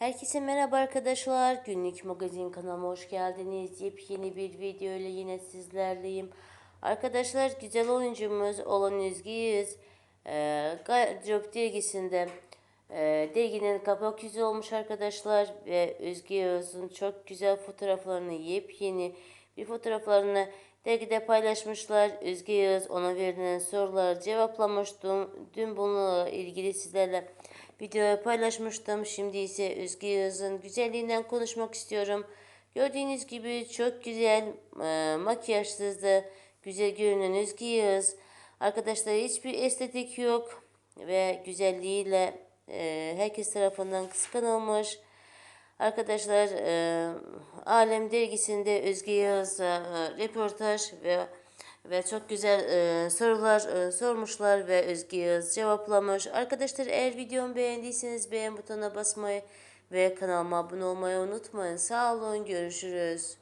Herkese merhaba arkadaşlar. Günlük magazin kanalıma hoş geldiniz. Yepyeni bir video ile yine sizlerleyim. Arkadaşlar güzel oyuncumuz olan Özgü Yüz e, Gardırop dergisinde e, derginin kapak yüzü olmuş arkadaşlar ve Özgü Yüz'ün çok güzel fotoğraflarını yepyeni bir fotoğraflarını dergide paylaşmışlar. Yüz ona verilen soruları cevaplamıştım. Dün bununla ilgili sizlerle videoyu paylaşmıştım. Şimdi ise Yağız'ın güzelliğinden konuşmak istiyorum. Gördüğünüz gibi çok güzel e, makyajsızdı. Güzel görünen Özgü Yağız. Arkadaşlar hiçbir estetik yok ve güzelliğiyle e, herkes tarafından kıskanılmış. Arkadaşlar e, Alem dergisinde Özge Yağız'a e, röportaj ve ve çok güzel e, sorular e, sormuşlar ve Özge Yağız cevaplamış. Arkadaşlar eğer videomu beğendiyseniz beğen butonuna basmayı ve kanalıma abone olmayı unutmayın. Sağ olun görüşürüz.